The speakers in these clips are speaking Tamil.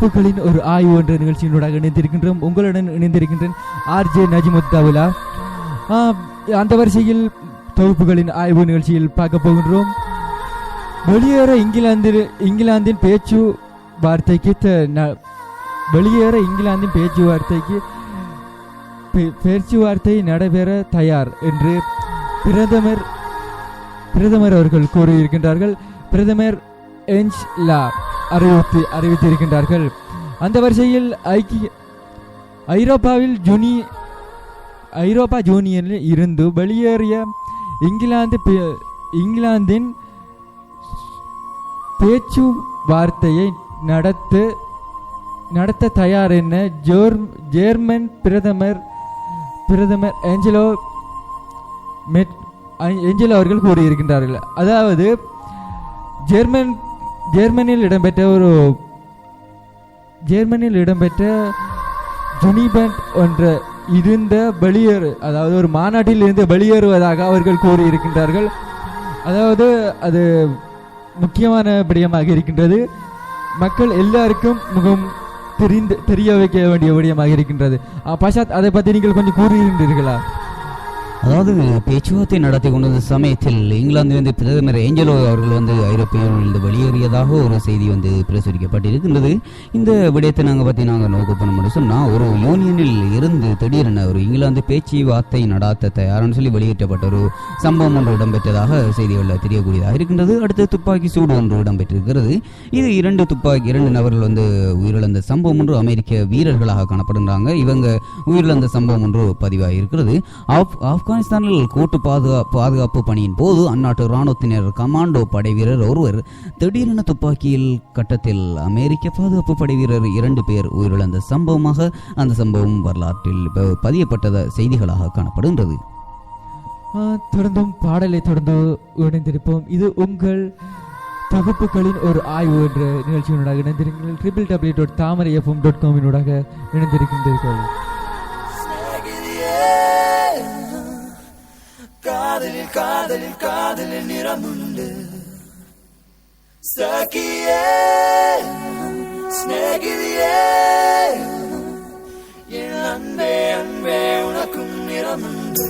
தொகுப்புகளின் ஒரு ஆய்வு என்ற நிகழ்ச்சியினூடாக இணைந்திருக்கின்றோம். உங்களுடன் இணைந்திருக்கின்றேன் ஆர்ஜே நஜிமுத்தாவிலா அந்த வரிசையில் தொகுப்புகளின் ஆய்வு நிகழ்ச்சியில் பார்க்க போகின்றோம். வெளியேற இங்கிலாந்தில் இங்கிலாந்தின் பேச்சு வார்த்தைக்கு வெளியேற இங்கிலாந்தின் பேச்சுவார்த்தைக்கு பேச்சுவார்த்தை நடைபெற தயார் என்று பிரதமர் பிரதமர் அவர்கள் கூறியிருக்கின்றார்கள். பிரதமர் என்ஜ் லா. அறிவித்து அறிவித்திருக்கின்றார்கள். அந்த வரிசையில் ஐக்கிய ஐரோப்பாவில் ஜூனி ஐரோப்பா ஜூனியனில் இருந்து வெளியேறிய இங்கிலாந்து இங்கிலாந்தின் இங்கிலாந்தின் பேச்சுவார்த்தையை நடத்த நடத்த தயார் என ஜோர் ஜேர்மன் பிரதமர் பிரதமர் ஏஞ்சலோ மெட் ஏஞ்சலோ அவர்கள் கூறியிருக்கின்றார்கள். அதாவது ஜெர்மன் ஜெர்மனியில் இடம்பெற்ற ஒரு ஜெர்மனியில் இடம்பெற்ற ஜுனிபண்ட் என்ற இருந்த வெளியேறு அதாவது ஒரு மாநாட்டில் இருந்து வெளியேறுவதாக அவர்கள் கூறியிருக்கின்றார்கள். அதாவது அது முக்கியமான விடயமாக இருக்கின்றது. மக்கள் எல்லாருக்கும் முகம் தெரிந்து தெரிய வைக்க வேண்டிய விடயமாக இருக்கின்றது. அஹ், பஷாத் அதை பற்றி நீங்கள் கொஞ்சம் கூறுகின்றீர்களா அதாவது பேச்சுவார்த்தை நடத்தி கொண்டிருந்த சமயத்தில் இங்கிலாந்திலிருந்து பிரதமர் ஏஞ்சலோ அவர்கள் வந்து ஐரோப்பியிலிருந்து வெளியேறியதாக ஒரு செய்தி வந்து பிரசுரிக்கப்பட்டிருக்கின்றது. இந்த விடயத்தை நாங்கள் பற்றி நாங்கள் நோக்க பண்ண சொன்னால் ஒரு யூனியனில் இருந்து திடீரென ஒரு இங்கிலாந்து பேச்சுவார்த்தை நடாத்த தயார்னு சொல்லி வெளியேற்றப்பட்ட ஒரு சம்பவம் ஒன்று இடம்பெற்றதாக செய்திகளில் தெரியக்கூடியதாக இருக்கின்றது. அடுத்து துப்பாக்கி சூடு ஒன்று இடம்பெற்றிருக்கிறது. இது இரண்டு துப்பாக்கி இரண்டு நபர்கள் வந்து உயிரிழந்த சம்பவம் ஒன்று அமெரிக்க வீரர்களாக காணப்படுகிறாங்க இவங்க உயிரிழந்த சம்பவம் ஒன்று பதிவாகி இருக்கிறது ஆஃப் ஆப்கானிஸ்தானில் கூட்டு பாதுகா பாதுகாப்பு பணியின் போது அந்நாட்டு இராணுவத்தினர் கமாண்டோ படை வீரர் ஒருவர் திடீரென துப்பாக்கியில் கட்டத்தில் அமெரிக்க பாதுகாப்பு படை வீரர் இரண்டு பேர் உயிரிழந்த சம்பவமாக அந்த சம்பவம் வரலாற்றில் பதியப்பட்டத செய்திகளாக காணப்படுகின்றது. தொடர்ந்தும் பாடலை தொடர்ந்து இணைந்திருப்போம். இது உங்கள் தொகுப்புகளின் ஒரு ஆய்வு என்ற நிகழ்ச்சியினூடாக இணைந்திருக்கிறீர்கள் triple W dot Thamarai FM dot காமினூடாக இணைந்திருக்கின்றீர்கள் காதலில் காதலில் காதலில் நிறமுண்டு சகியே ஸ்நேகிதியே என் அன்பே அன்பே உனக்கும் நிறமுண்டு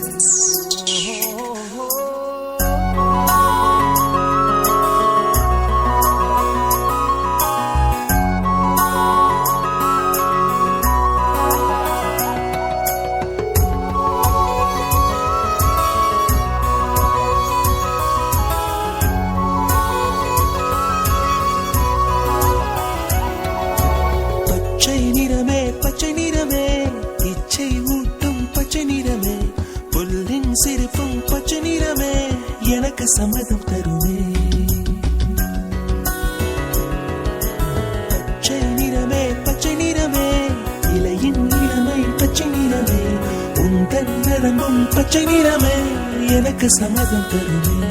எனக்கு சம்மதம் தருவே.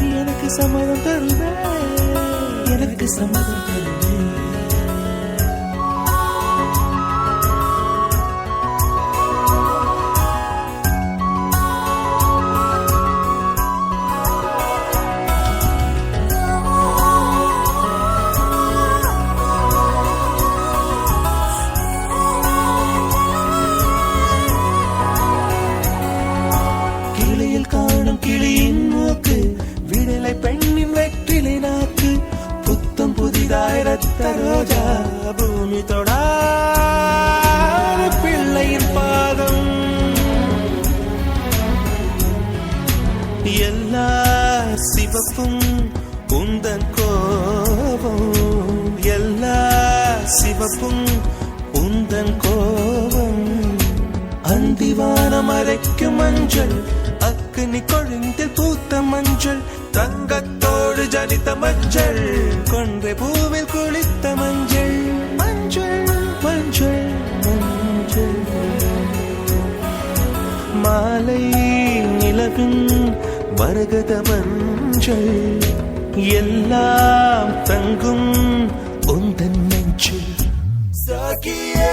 எனக்கு சம்மதம் தருவே. எனக்கு சம்மதம் தருவே. திவானம் அரைக்கும் மஞ்சள் அக்கினி கொழுந்தில் பூத்த மஞ்சள் தங்கத்தோடு ஜனித்த மஞ்சள் கொன்றை பூவில் குளித்த மஞ்சள். மஞ்சள் மஞ்சள் மஞ்சள். மாலை நிலவின் மரகத மஞ்சள் எல்லாம் தங்கும் உந்தன் நெஞ்சில். சாகியே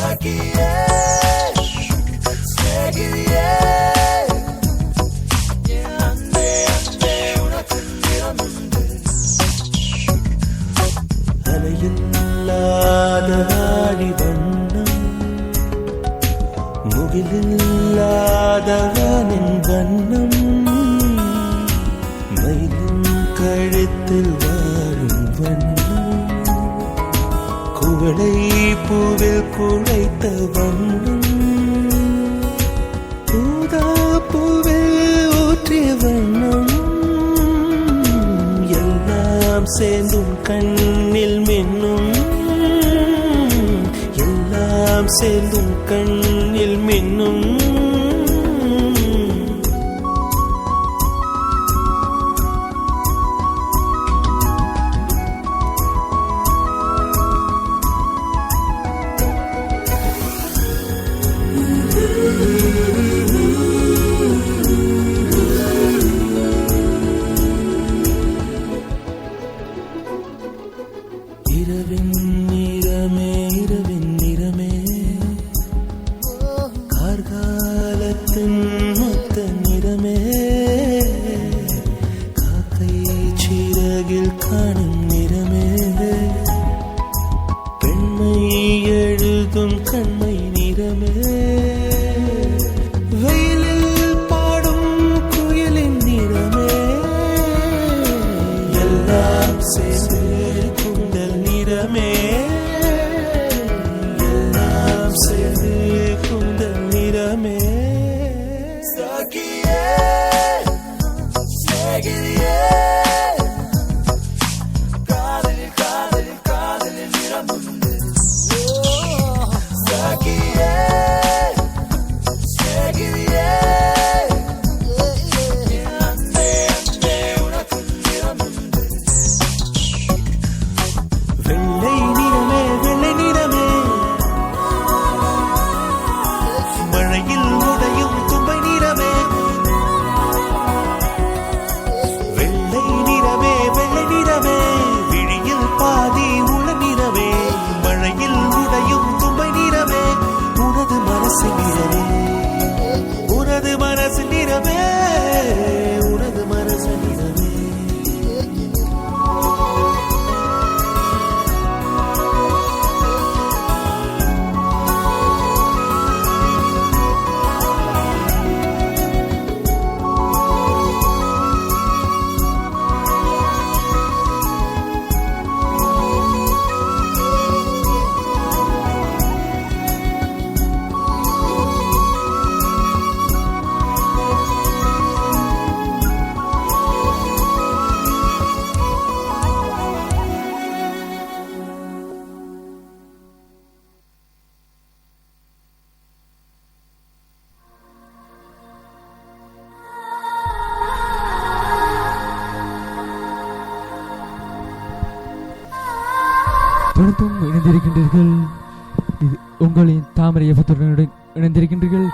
சகியே சிநேகிதியே என் அன்பே அன்பே உனக்கு உங்களை பூவில் குழைத்த வண்ணம் பூதா பூவில் ஊற்றிய வண்ணம் எல்லாம் சேர்ந்தும் கண்ணில் மின்னும். எல்லாம் சேர்ந்தும் கண்ணில்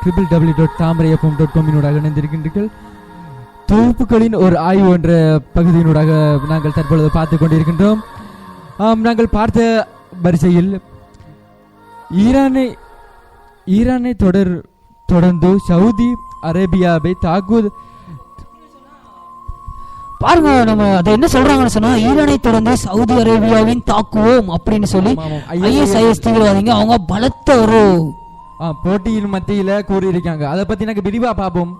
triple W dot Thamarai FM dot காமினூடாக இணைந்திருக்கின்றீர்கள். தொகுப்புகளின் ஒரு ஆய்வு என்ற பகுதியினூடாக நாங்கள் தற்பொழுது பார்த்து கொண்டிருக்கின்றோம். நாங்கள் பார்த்த வரிசையில் ஈரானை ஈரானை தொடர் தொடர்ந்து சவுதி அரேபியாவை தாக்குவது பாருங்க நம்ம அதை என்ன சொல்றாங்கன்னு சொன்னா ஈரானை தொடர்ந்து சவுதி அரேபியாவின் தாக்குவோம் அப்படின்னு சொல்லி ஐஎஸ்ஐஎஸ் தீவிரவாதிங்க அவங்க பலத்த ஒரு போட்டியின் மத்தியில கூறியிருக்காங்க. அதை பத்தி நாங்கள் விரிவா பார்ப்போம்.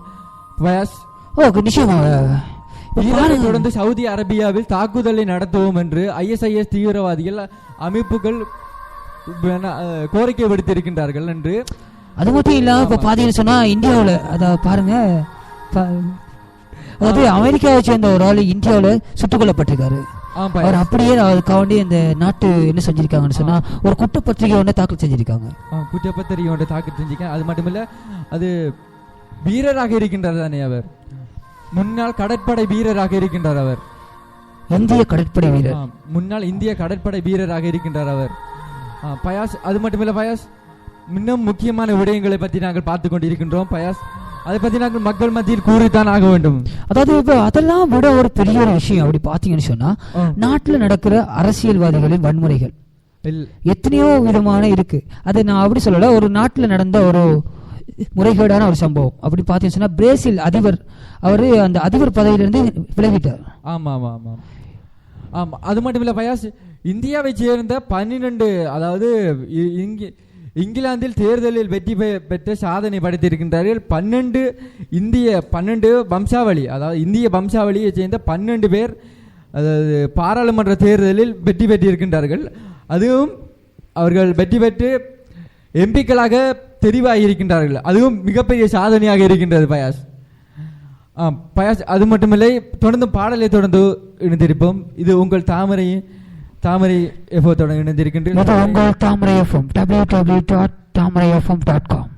வயஸ்? ஓ நிச்சயமாக ஈரானை. தொடர்ந்து சவுதி அரேபியாவில் தாக்குதலை நடத்துவோம் என்று ஐஎஸ்ஐஎஸ் தீவிரவாதிகள் அமைப்புகள் கோரிக்கை விடுத்திருக்கின்றார்கள் என்று அது மட்டும் இல்லாம இப்ப ஆமா. பாத்தீங்கன்னு சொன்னா இந்தியாவுல அத பாருங்க. பா- அதாவது அமெரிக்காவை சேர்ந்த ஒரு ஆள் இந்தியாவுல சுட்டுக் கொல்லப்பட்டிருக்காரு. அவர். அப்படியே அதுக்காண்டி இந்த நாட்டு என்ன செஞ்சிருக்காங்கன்னு சொன்னா ஒரு குற்றப்பத்திரிகை ஒண்ணு தாக்கல் செஞ்சிருக்காங்க. ஆ, குற்றப்பத்திரிகையோட தாக்கல் செஞ்சுக்க அது மட்டுமில்ல அது வீரராக இருக்கின்றார் தானே அவர். முன்னாள் கடற்படை வீரராக இருக்கின்றார் அவர். இந்திய கடற்படை வீரர். முன்னாள் இந்திய கடற்படை வீரராக இருக்கின்றார் அவர். பயாஸ் அது மட்டுமில்ல பயாஸ் இன்னும் முக்கியமான விடயங்களை பற்றி நாங்கள் பார்த்து கொண்டிருக்கின்றோம். பயாஸ் அதை பற்றி நாங்கள் மக்கள் மத்தியில் கூறித்தான் ஆக வேண்டும். அதாவது இப்ப அதெல்லாம் விட ஒரு பெரிய ஒரு விஷயம். அப்படி பாத்தீங்கன்னு சொன்னா. நாட்டுல நடக்கிற அரசியல்வாதிகளின் வன்முறைகள். எத்தனையோ விதமான இருக்கு. அது நான் அப்படி சொல்லல ஒரு நாட்டில் நடந்த ஒரு முறைகேடான ஒரு சம்பவம். அப்படி பார்த்தீங்கன்னு சொன்னா பிரேசில் அதிபர் அவர் அந்த அதிபர் பதவியிலிருந்து விலகிட்டார். ஆமா ஆமா ஆமா ஆமா. அது மட்டும் இல்ல பயாஸ் இந்தியாவை சேர்ந்த பன்னிரண்டு அதாவது இங்கி இங்கிலாந்தில் தேர்தலில் வெற்றி பெ- பெற்ற சாதனை படைத்திருக்கின்றார்கள். பன்னெண்டு இந்திய பன்னெண்டு வம்சாவளி அதாவது இந்திய வம்சாவளியை சேர்ந்த பன்னெண்டு பேர் அதாவது பாராளுமன்ற தேர்தலில் வெற்றி பெற்றிருக்கின்றார்கள். அதுவும் அவர்கள் வெற்றி பெற்று எம்பிக்களாக தெரிவாகியிருக்கின்றார்கள் அதுவும் மிகப்பெரிய சாதனையாக இருக்கின்றது பயாஸ். பயாஸ் அது மட்டுமில்லை தொடர்ந்து பாடலை தொடர்ந்து இணைந்திருப்போம். இது உங்கள் தாமரையின் தாமரை எஃபோத்துடன் இது இணைந்திருக்கின்றீர்கள். உங்கள் Thamarai FM W W dot Thamarai FM dot com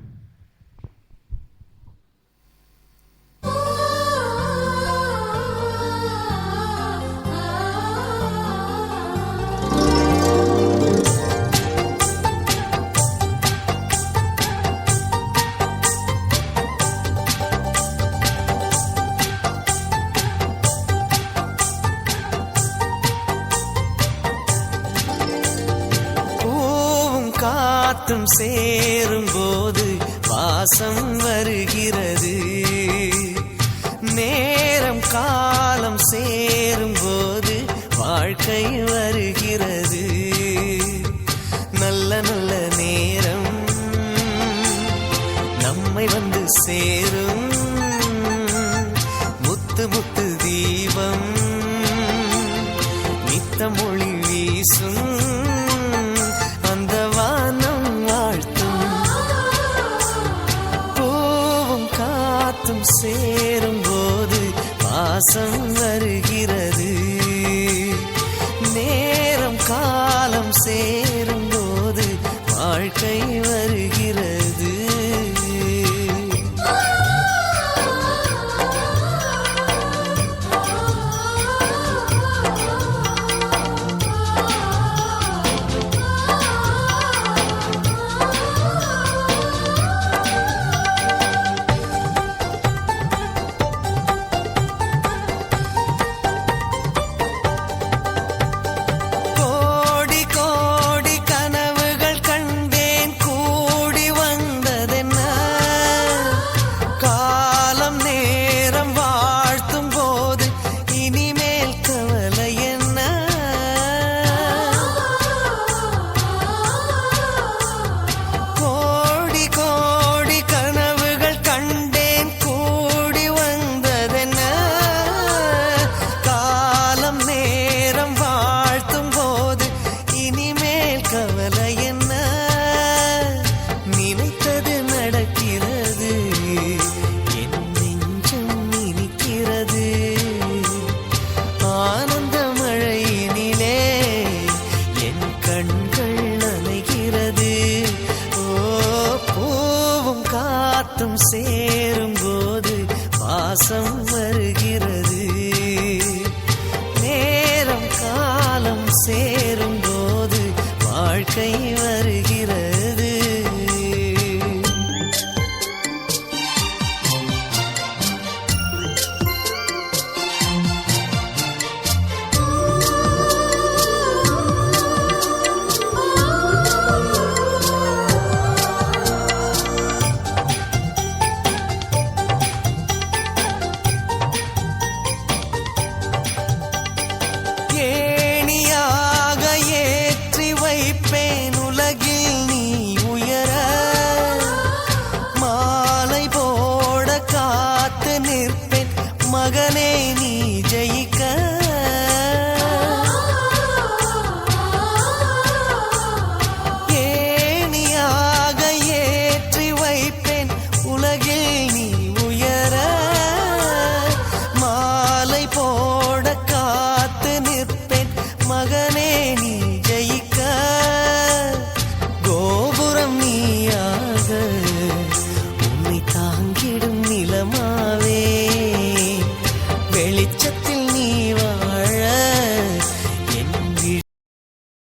வாழ்க்கை வருகிறது. நல்ல நல்ல நேரம் நம்மை வந்து சேரும். முத்து முத்து தீபம் நித்த மொழி வீசும். அந்த வானம் வாழ்த்தும். பூவும் காத்தும் சேரும் போது வாசம் வருகிறது. காத்தும் சேரும் போது பாசம்